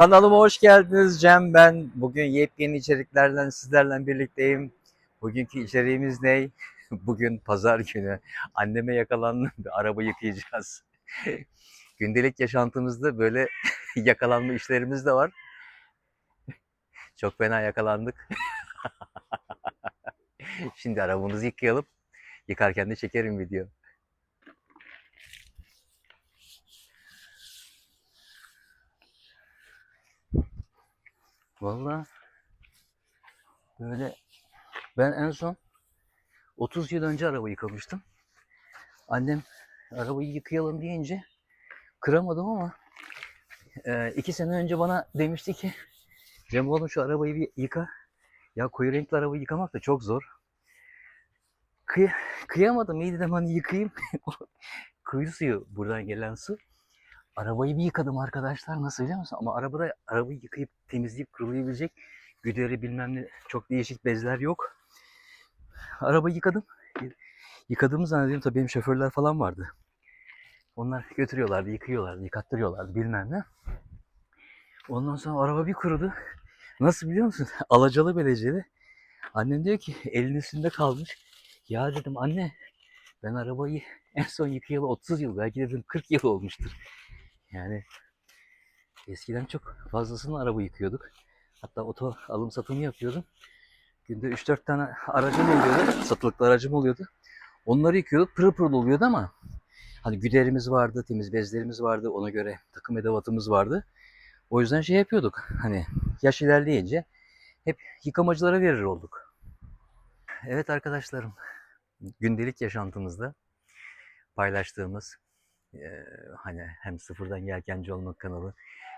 Kanalıma hoş geldiniz Cem ben. Bugün yepyeni içeriklerden sizlerle birlikteyim. Bugünkü içeriğimiz ne? Bugün pazar günü. Anneme yakalandım. Bir araba yıkayacağız. Gündelik yaşantımızda böyle yakalanma işlerimiz de var. Çok fena yakalandık. Şimdi arabamızı yıkayalım. Yıkarken de çekerim video. Vallahi böyle ben en son 30 yıl önce araba yıkamıştım. Annem arabayı yıkayalım deyince kıramadım ama e, iki sene önce bana demişti ki Cem oğlum şu arabayı bir yıka. Ya koyu renkli arabayı yıkamak da çok zor. Kıy kıyamadım. İyi dedim hani yıkayayım. Kuyu suyu buradan gelen su. Arabayı bir yıkadım arkadaşlar. Nasıl biliyor musun? Ama arabada arabayı yıkayıp temizleyip kurulayabilecek güderi bilmem ne çok değişik bezler yok. Arabayı yıkadım. Yıkadığımı zannediyorum tabii benim şoförler falan vardı. Onlar götürüyorlardı, yıkıyorlardı, yıkattırıyorlardı bilmem ne. Ondan sonra araba bir kurudu. Nasıl biliyor musun? Alacalı beleceli. Annem diyor ki elin üstünde kalmış. Ya dedim anne ben arabayı en son yıkayalı 30 yıl belki dedim 40 yıl olmuştur. Yani eskiden çok fazlasını araba yıkıyorduk. Hatta oto alım satımı yapıyordum. Günde 3-4 tane aracım oluyordu. Satılıklı aracım oluyordu. Onları yıkıyorduk. Pırıl pırıl oluyordu ama hani güderimiz vardı, temiz bezlerimiz vardı. Ona göre takım edevatımız vardı. O yüzden şey yapıyorduk. Hani yaş ilerleyince hep yıkamacılara verir olduk. Evet arkadaşlarım, gündelik yaşantımızda paylaştığımız eee, hani hem sıfırdan yelkenci olmak kanalı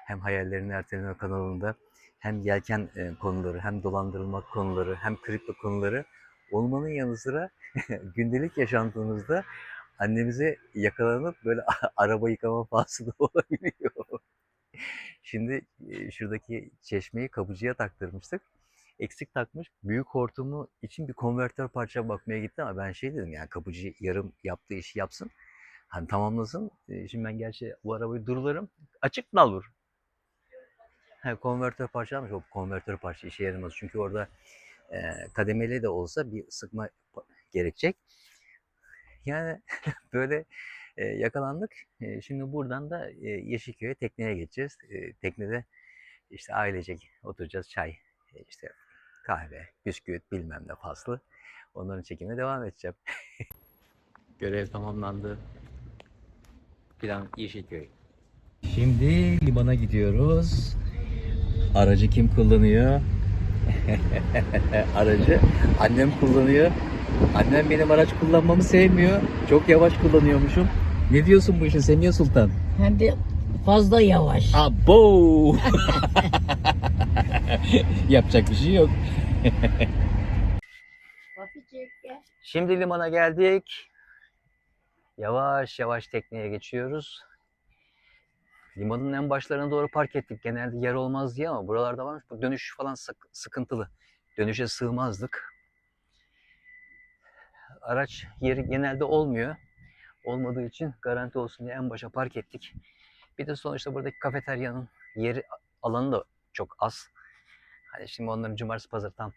hem hayallerini erteleme kanalında hem yelken e, konuları hem dolandırılmak konuları hem kripto konuları olmanın yanı sıra gündelik yaşantımızda annemize yakalanıp böyle araba yıkama pahası da olabiliyor. Şimdi e, şuradaki çeşmeyi kapıcıya taktırmıştık. Eksik takmış. Büyük hortumu için bir konvertör parça bakmaya gitti ama ben şey dedim yani kapıcı yarım yaptığı işi yapsın. Hani tamamlasın. E, Şimdi ben gerçi bu arabayı durularım. Açık dal vur. He, konvertör parça almış. O konvertör parça işe yaramaz. Çünkü orada e, kademeli de olsa bir sıkma gerekecek. Yani böyle e, yakalandık. E, şimdi buradan da e, Yeşilköy'e tekneye geçeceğiz. E, teknede işte ailecek oturacağız. Çay, e, işte kahve, bisküvit bilmem ne faslı. Onların çekimine devam edeceğim. Görev tamamlandı. Plan Yeşilköy. Şimdi limana gidiyoruz. Aracı kim kullanıyor? Aracı annem kullanıyor. Annem benim araç kullanmamı sevmiyor. Çok yavaş kullanıyormuşum. Ne diyorsun bu işe Semiha Sultan? Hem de fazla yavaş. Abo! Yapacak bir şey yok. Şimdi limana geldik. Yavaş yavaş tekneye geçiyoruz. Limanın en başlarına doğru park ettik. Genelde yer olmaz diye ama buralarda varmış. Bu dönüş falan sık- sıkıntılı. Dönüşe sığmazdık. Araç yeri genelde olmuyor. Olmadığı için garanti olsun diye en başa park ettik. Bir de sonuçta buradaki kafeteryanın yeri alanı da çok az. Hani şimdi onların cumartesi pazar tam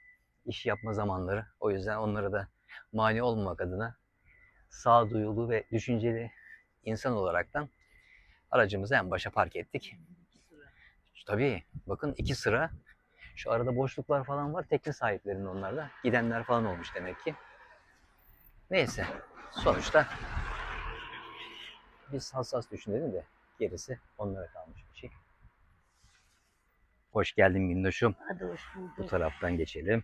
iş yapma zamanları. O yüzden onlara da mani olmamak adına sağduyulu ve düşünceli insan olaraktan aracımızı en başa park ettik. Tabii bakın iki sıra. Şu arada boşluklar falan var. Tekne sahiplerinin onlarda. Gidenler falan olmuş demek ki. Neyse. Sonuçta biz hassas düşünelim de gerisi onlara kalmış bir şey. Hoş geldin Minnoş'um. Hadi hoş Bu bulduk. taraftan geçelim.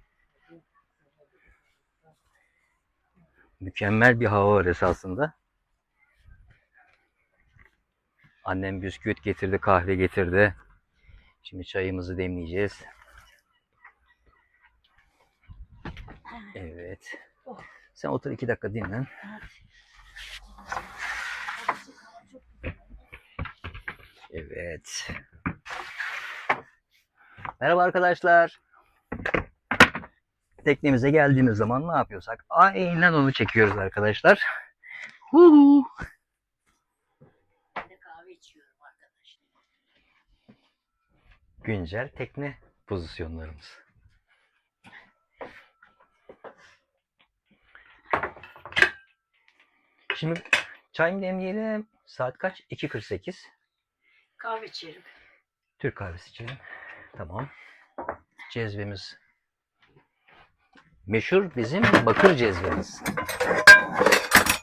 Mükemmel bir hava var esasında. Annem bisküvit getirdi, kahve getirdi. Şimdi çayımızı demleyeceğiz. Evet. Sen otur iki dakika dinlen. Evet. Merhaba arkadaşlar. Teknemize geldiğimiz zaman ne yapıyorsak aynen onu çekiyoruz arkadaşlar. Huhu. Güncel tekne pozisyonlarımız. Şimdi çay demleyelim. Saat kaç? 2.48. Kahve içerim. Türk kahvesi içelim. Tamam. Cezvemiz. Meşhur bizim bakır cezvemiz.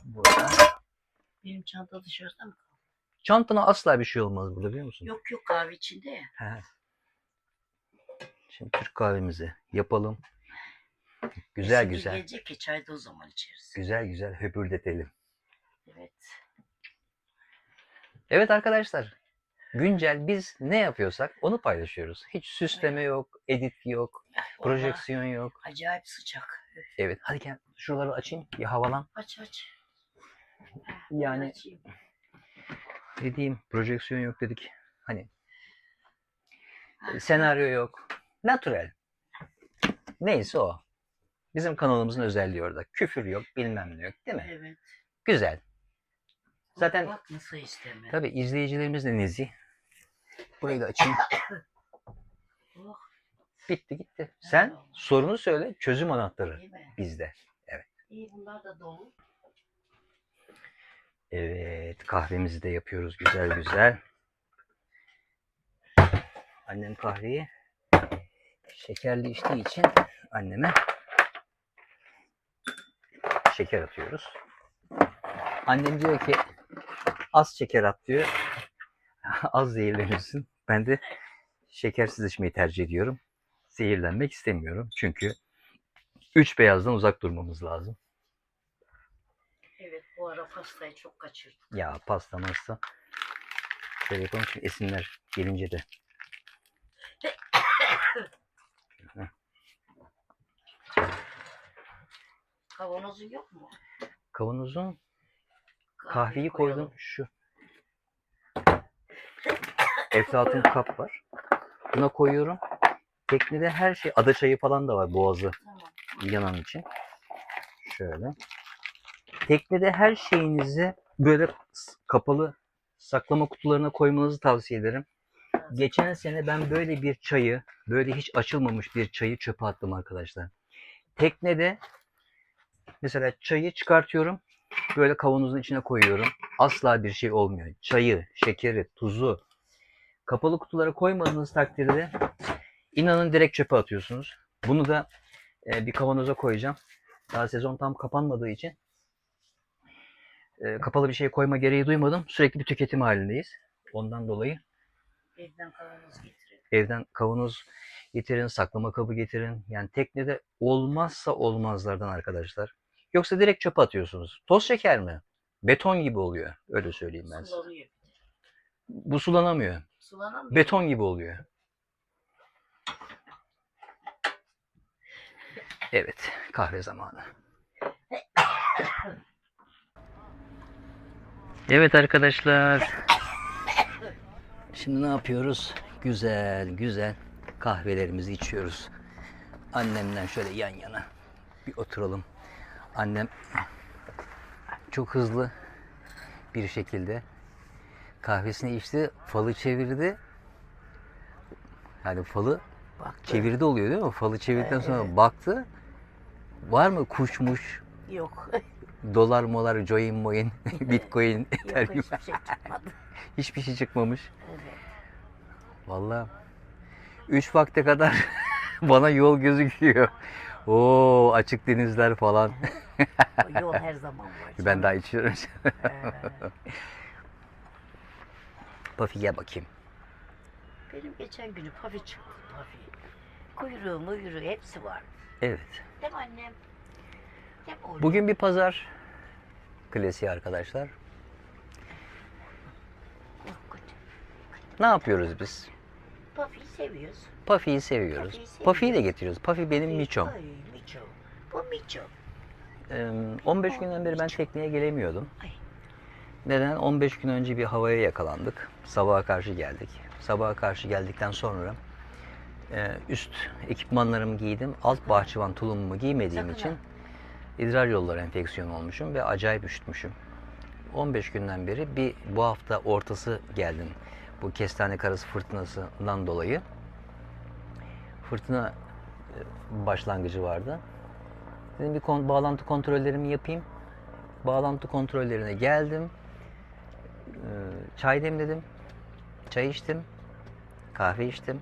Burada. Benim çanta dışarıda mı? Çantana asla bir şey olmaz burada biliyor musun? Yok yok kahve içinde ya. He. Şimdi Türk kahvemizi yapalım. Güzel Esinti güzel. Gelecek ki çay da o zaman içeriz. Güzel güzel höpürdetelim. Evet. Evet arkadaşlar. Güncel biz ne yapıyorsak onu paylaşıyoruz. Hiç süsleme yok, edit yok, projeksiyon yok. Acayip sıcak. Evet hadi gel şuraları açayım bir havalan. Aç aç. Yani- açayım. Dediğim projeksiyon yok dedik. Hani Ha, senaryo yok. Natural. Neyse o. Bizim kanalımızın özelliği orada. Küfür yok, bilmem ne yok değil mi? Evet. Güzel. Zaten- Bak nasıl isteme. Tabii izleyicilerimiz de nezih. Burayı da açayım. Oh, Bitti gitti. Sen sorunu söyle, çözüm anahtarı değil mi? bizde. İyi bunlar da dolu. Evet, kahvemizi de yapıyoruz güzel güzel. Annem kahveyi şekerli içtiği için anneme şeker atıyoruz. Annem diyor ki az şeker at diyor. az zehirlenirsin. Ben de şekersiz içmeyi tercih ediyorum. Zehirlenmek istemiyorum. Çünkü üç beyazdan uzak durmamız lazım. Evet bu ara pastayı çok kaçırdım. Ya pasta masta. Şöyle yapalım şimdi esinler gelince de. Kavanozun yok mu? Kavanozun kahveyi koydum şu. Eflatun kap var. Buna koyuyorum. Teknede her şey ada çayı falan da var boğazı Tamam. yanan için. Şöyle. Teknede her şeyinizi böyle kapalı saklama kutularına koymanızı tavsiye ederim. Geçen sene ben böyle bir çayı, böyle hiç açılmamış bir çayı çöpe attım arkadaşlar. Teknede mesela çayı çıkartıyorum, böyle kavanozun içine koyuyorum. Asla bir şey olmuyor. Çayı, şekeri, tuzu kapalı kutulara koymadığınız takdirde inanın direkt çöpe atıyorsunuz. Bunu da e, bir kavanoza koyacağım. Daha sezon tam kapanmadığı için e, kapalı bir şey koyma gereği duymadım. Sürekli bir tüketim halindeyiz. Ondan dolayı Evden kavanoz getirelim. evden kavanoz getirin, saklama kabı getirin. Yani teknede olmazsa olmazlardan arkadaşlar. Yoksa direkt çöpe atıyorsunuz. Toz şeker mi? Beton gibi oluyor. Öyle söyleyeyim ben size. Sulanıyor. Bu sulanamıyor. Sulanamıyor. Beton gibi oluyor. Evet, kahve zamanı. Evet arkadaşlar. Şimdi ne yapıyoruz? Güzel güzel kahvelerimizi içiyoruz. Annemden şöyle yan yana bir oturalım. Annem çok hızlı bir şekilde kahvesini içti, falı çevirdi. Yani falı Bak çevirdi oluyor değil mi? Falı çevirdikten sonra Evet. baktı. Var mı kuşmuş, Yok. dolar molar, join moin, bitcoin, Yok ethereum hiçbir şey çıkmadı. hiçbir şey çıkmamış. Evet. Vallahi 3 vakte kadar bana yol gözüküyor. Oo açık denizler falan. Yol her zaman var. Ben daha içiyorum. Puffy bakayım. benim geçen günü pafi çıktı pafi. Kuyruğu muyruğu hepsi var. Evet. Değil mi annem? Değil mi oğlum? Bugün bir pazar klasiği arkadaşlar. Korkut. Ne yapıyoruz biz? Seviyoruz. Puffy'yi seviyoruz. Puffy'yi seviyoruz. Puffy'yi de getiriyoruz. Puffy benim miçom. Ay miço. Bu miço. Ee, 15 günden beri ben tekneye gelemiyordum. Ay. Neden? 15 gün önce bir havaya yakalandık. Sabaha karşı geldik. Sabaha karşı geldikten sonra e, üst ekipmanlarımı giydim. Alt bahçıvan tulumumu giymediğim Sakın için ha. idrar yolları enfeksiyonu olmuşum ve acayip üşütmüşüm. 15 günden beri bir bu hafta ortası geldim. Bu kestane karası fırtınasından dolayı. fırtına e, başlangıcı vardı. Dedim bir kon- bağlantı kontrollerimi yapayım. Bağlantı kontrollerine geldim. Ee, Çay demledim. Çay içtim. Kahve içtim.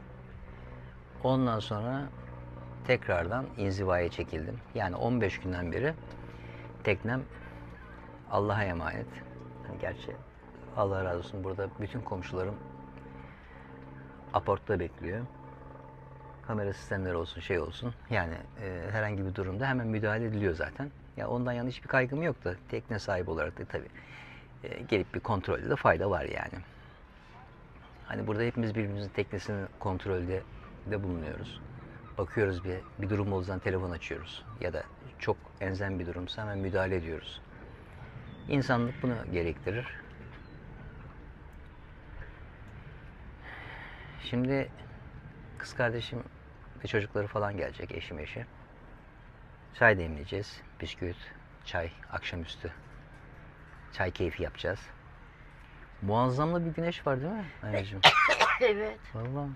Ondan sonra tekrardan inzivaya çekildim. Yani 15 günden beri teknem Allah'a emanet. Hani gerçi Allah razı olsun burada bütün komşularım aportta bekliyor. Kamera sistemleri olsun şey olsun. Yani e, herhangi bir durumda hemen müdahale ediliyor zaten. Ya ondan yana hiçbir kaygım yok da tekne sahibi olarak da tabii e, gelip bir kontrolde de fayda var yani. Hani burada hepimiz birbirimizin teknesinin kontrolde de bulunuyoruz. Bakıyoruz bir, bir durum olduğu zaman telefon açıyoruz. Ya da çok enzen bir durumsa hemen müdahale ediyoruz. İnsanlık bunu gerektirir. Şimdi kız kardeşim ve çocukları falan gelecek eşim eşi. Çay demleyeceğiz. Bisküvit, çay akşamüstü. Çay keyfi yapacağız. Muazzam da bir güneş var değil mi anneciğim? evet. Vallahi.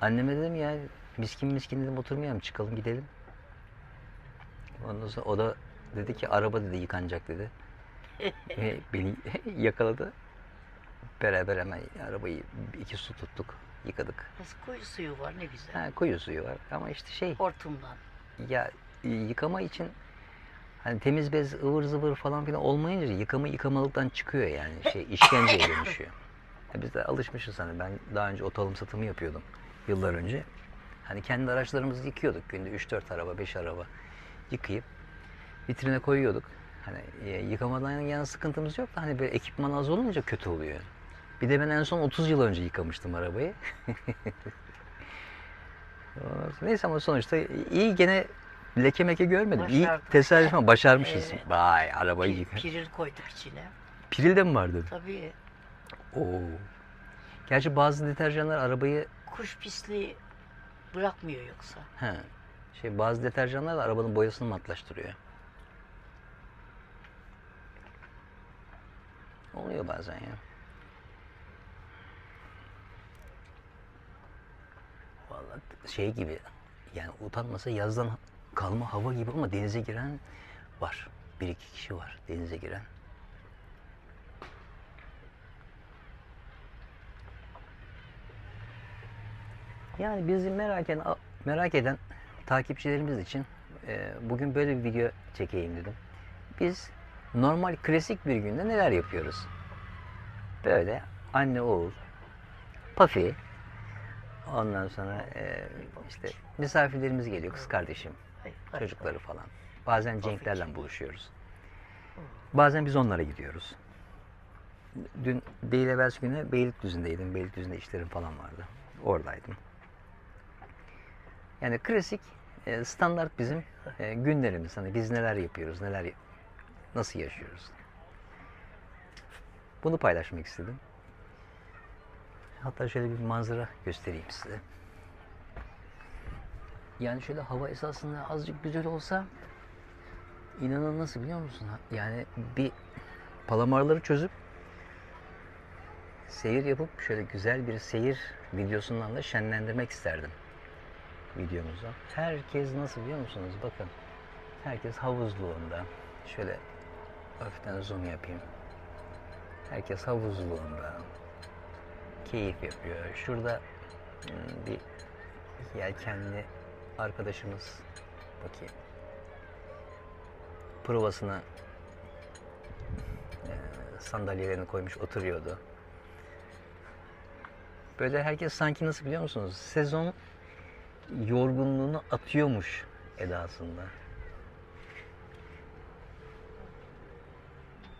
Anneme dedim ya miskin miskin dedim oturmayalım çıkalım gidelim. Ondan sonra o da dedi ki araba dedi yıkanacak dedi. Ve beni yakaladı. Beraber hemen arabayı iki su tuttuk, yıkadık. Nasıl koyu suyu var ne güzel. Ha, koyu suyu var ama işte şey Hortumdan. ya yıkama için hani temiz bez ıvır zıvır falan filan olmayınca yıkama yıkamalıktan çıkıyor yani şey işkenceye dönüşüyor. Ya biz de alışmışız hani ben daha önce oto alım satımı yapıyordum yıllar önce. Hani kendi araçlarımızı yıkıyorduk günde 3-4 araba 5 araba yıkayıp vitrine koyuyorduk. Hani e, yıkamadan yana sıkıntımız yok da hani böyle ekipman az olunca kötü oluyor. Bir de ben en son 30 yıl önce yıkamıştım arabayı. Neyse ama sonuçta iyi gene leke meke görmedim. İyi Başardık. tesadüf ama başarmışız. Evet. Vay arabayı Pi- yıka. Piril koyduk içine. Piril de mi vardı? Tabii Oo. Gerçi bazı deterjanlar arabayı kuş pisliği bırakmıyor yoksa. he, şey bazı deterjanlar da arabanın boyasını matlaştırıyor. Oluyor bazen ya. Vallahi şey gibi yani utanmasa yazdan kalma hava gibi ama denize giren var. Bir iki kişi var denize giren. Yani bizi merak eden, merak eden takipçilerimiz için e, bugün böyle bir video çekeyim dedim. Biz normal klasik bir günde neler yapıyoruz? Böyle anne oğul, Pafi, ondan sonra e, işte misafirlerimiz geliyor, kız kardeşim, çocukları falan. Bazen Cenk'lerle buluşuyoruz. Bazen biz onlara gidiyoruz. Dün değil evvelsi günü Beylikdüzü'ndeydim. Beylikdüzü'nde işlerim falan vardı. Oradaydım. Yani klasik e, standart bizim e, günlerimiz. Hani biz neler yapıyoruz, neler ya- nasıl yaşıyoruz. Bunu paylaşmak istedim. Hatta şöyle bir manzara göstereyim size. Yani şöyle hava esasında azıcık güzel olsa inanın nasıl biliyor musun? Yani bir palamarları çözüp seyir yapıp şöyle güzel bir seyir videosundan da şenlendirmek isterdim videomuzu. Herkes nasıl biliyor musunuz? Bakın. Herkes havuzluğunda. Şöyle hafiften zoom yapayım. Herkes havuzluğunda. Keyif yapıyor. Şurada hmm, bir yelkenli arkadaşımız bakayım. Provasına e, sandalyelerini koymuş oturuyordu. Böyle herkes sanki nasıl biliyor musunuz? Sezon yorgunluğunu atıyormuş edasında.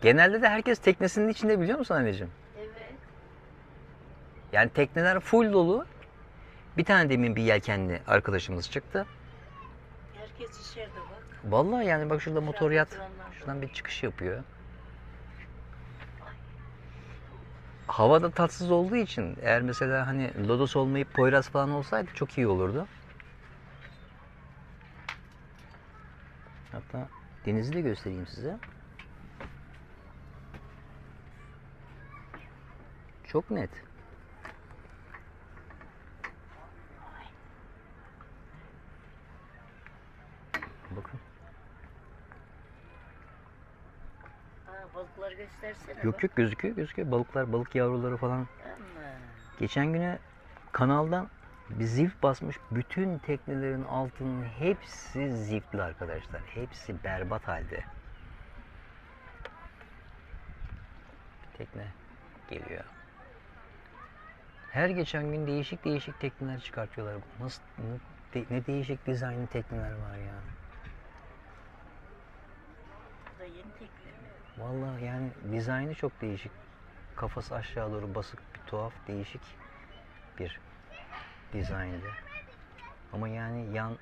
Genelde de herkes teknesinin içinde biliyor musun anneciğim? Evet. Yani tekneler full dolu. Bir tane demin bir yelkenli arkadaşımız çıktı. Herkes içeride bak. Vallahi yani bak şurada motor yat. Şuradan bir çıkış yapıyor. Hava da tatsız olduğu için eğer mesela hani lodos olmayıp Poyraz falan olsaydı çok iyi olurdu. Hatta denizi de göstereyim size. Çok net. Bakın. Ha, göstersene. Yok yok gözüküyor gözüküyor. Balıklar, balık yavruları falan. Ama. Geçen güne kanaldan bir zift basmış. Bütün teknelerin altının hepsi ziftli arkadaşlar. Hepsi berbat halde. Tekne geliyor. Her geçen gün değişik değişik tekneler çıkartıyorlar. Nasıl ne, de- ne değişik dizaynlı tekneler var ya. bu da yeni tekne? Vallahi yani dizaynı çok değişik. Kafası aşağı doğru basık bir tuhaf değişik bir dizayndı. Ama yani yan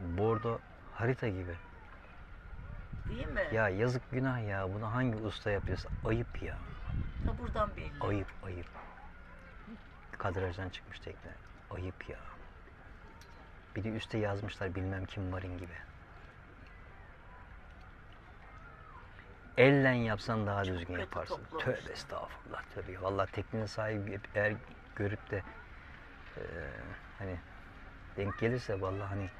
bordo harita gibi. Değil mi? Ya yazık günah ya. Bunu hangi usta yapıyorsa ayıp ya. Ta buradan belli. Ayıp ayıp. Kadrajdan çıkmış tekne. Ayıp ya. Bir de üste yazmışlar bilmem kim varın gibi. Ellen yapsan daha düzgün kötü yaparsın. Tövbe estağfurullah tövbe. Vallahi teknenin sahibi eğer görüp de eee, hani denk gelirse vallahi hani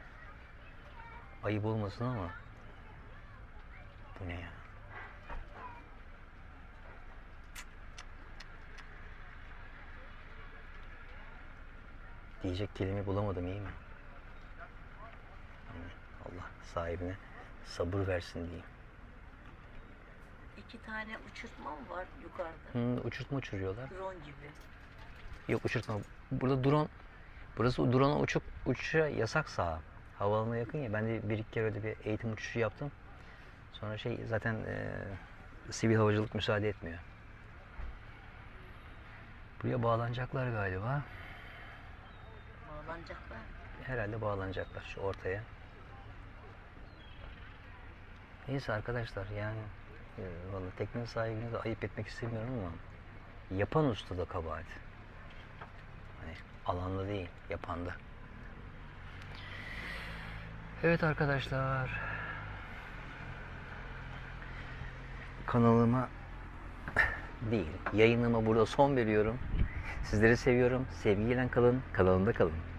ayıp olmasın ama bu ne ya? Diyecek kelime bulamadım iyi mi? Yani Allah sahibine sabır versin diyeyim. İki tane uçurtma mı var yukarıda? Hı, uçurtma uçuruyorlar. Drone gibi. Yok uçurtma. Burada drone, burası drone uçuk, uçuşa yasak saha. Havaalanına yakın ya. Ben de bir iki kere öyle bir eğitim uçuşu yaptım. Sonra şey zaten eee, sivil havacılık müsaade etmiyor. Buraya bağlanacaklar galiba. Bağlanacaklar. Herhalde bağlanacaklar şu ortaya. Neyse arkadaşlar yani e, vallahi tekne sahibine de ayıp etmek istemiyorum ama yapan usta da kabahat. Hani alanda değil, yapanda. Evet arkadaşlar. Kanalıma değil, yayınıma burada son veriyorum. Sizleri seviyorum. Sevgiyle kalın, kanalımda kalın.